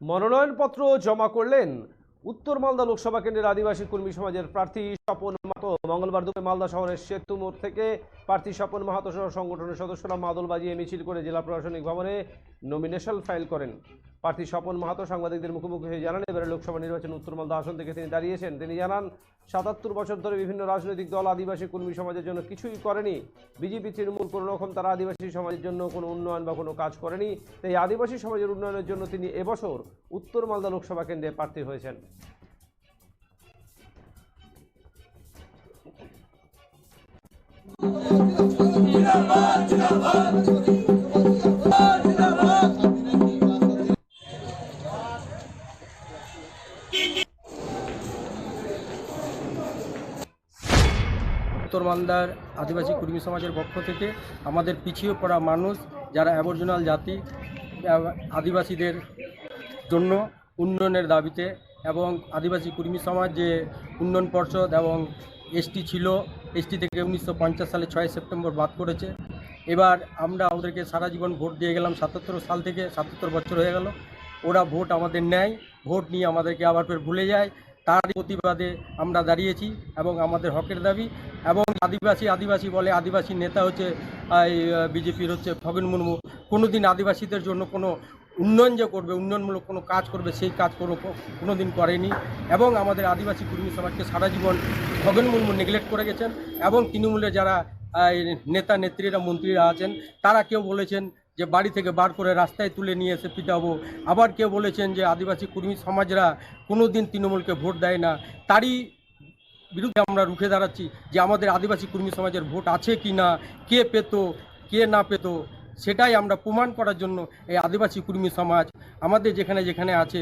মনোনয়নপত্র জমা করলেন উত্তর মালদা লোকসভা কেন্দ্রের আদিবাসী কর্মী সমাজের প্রার্থী স্বপন মাহাতো মঙ্গলবার দুপুরে মালদা শহরের সেতু মোড় থেকে প্রার্থী স্বপন মাহাতো সহ সংগঠনের সদস্যরা মাদল বাজিয়ে মিছিল করে জেলা প্রশাসনিক ভবনে নমিনেশন ফাইল করেন। প্রার্থী স্বপন মাহাতো সাংবাদিকদের মুখোমুখি হয়ে জানান, এবারে লোকসভা নির্বাচন উত্তর মালদা আসন থেকে তিনি দাঁড়িয়েছেন। তিনি জানান, সাতাত্তর বছর ধরে বিভিন্ন রাজনৈতিক দল আদিবাসী কর্মী সমাজের জন্য কিছুই করেনি। বিজেপি, তৃণমূল কোনো রকম তারা আদিবাসী সমাজের জন্য কোনো উন্নয়ন বা কোনো কাজ করেনি। তাই আদিবাসী সমাজের উন্নয়নের জন্য তিনি এবছর উত্তর মালদা লোকসভা কেন্দ্রে প্রার্থী হয়েছেন। উত্তর মালদার আদিবাসী কর্মী সমাজের পক্ষ থেকে আমাদের পিছিয়ে পড়া মানুষ যারা অ্যাবর্জনাল জাতি আদিবাসীদের জন্য উন্নয়নের দাবিতে এবং আদিবাসী কর্মী সমাজ যে উন্নয়ন পর্ষদ এবং এসটি ছিল, এসটি থেকে উনিশশো পঞ্চাশ সালে ছয় সেপ্টেম্বর বাদ করেছে এবার আমরা ওদেরকে সারা জীবন ভোট দিয়ে গেলাম, সাতাত্তর সাল থেকে সাতাত্তর বছর হয়ে গেল। ওরা ভোট আমাদের নেয়, ভোট নিয়ে আমাদেরকে আবার ফের ভুলে যায়। তার প্রতিবাদে আমরা দাঁড়িয়েছি এবং আমাদের হকের দাবি এবং আদিবাসী আদিবাসী বলে আদিবাসী নেতা হচ্ছে বিজেপির হচ্ছে খগেন মুর্মু। কোনো দিন আদিবাসীদের জন্য কোনো উন্নয়ন যে করবে, উন্নয়নমূলক কোনো কাজ করবে, সেই কাজ কোনো কোনো দিন করেনি। এবং আমাদের আদিবাসী কর্মী সমাজকে সারা জীবন খগেন মুর্মু নেগলেক্ট করে গেছেন এবং তৃণমূলের যারা নেতা, নেত্রীরা, মন্ত্রীরা আছেন, তারা কেউ বলেছেন যে বাড়ি থেকে বার করে রাস্তায় তুলে নিয়ে এসে পিটাবো। আবার কেউ বলেছেন যে আদিবাসী কর্মী সমাজরা কোনো দিন তৃণমূলকে ভোট দেয় না। তারই বিরুদ্ধে আমরা রুখে দাঁড়াচ্ছি যে আমাদের আদিবাসী কর্মী সমাজের ভোট আছে কি না, কে পেত, কে না পেত, সেটাই আমরা প্রমাণ করার জন্য এই আদিবাসী কর্মী সমাজ আমাদের যেখানে যেখানে আছে,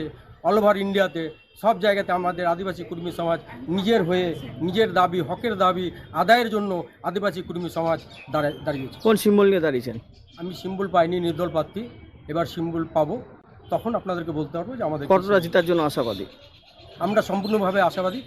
অল ওভার ইন্ডিয়াতে সব জায়গাতে আমাদের আদিবাসী কর্মী সমাজ নিজের হয়ে নিজের দাবি হকের দাবি আদায়ের জন্য আদিবাসী কর্মী সমাজ দাঁড়ায় দাঁড়িয়েছে। কোন সিম্বল নিয়ে দাঁড়িয়েছেন? আমি সিম্বল পাইনি নির্দল প্রার্থী। এবার সিম্বল পাবো তখন আপনাদেরকে বলতে পারব যে আমাদের কতটা জেতার জন্য আশাবাদী। আমরা সম্পূর্ণভাবে আশাবাদী।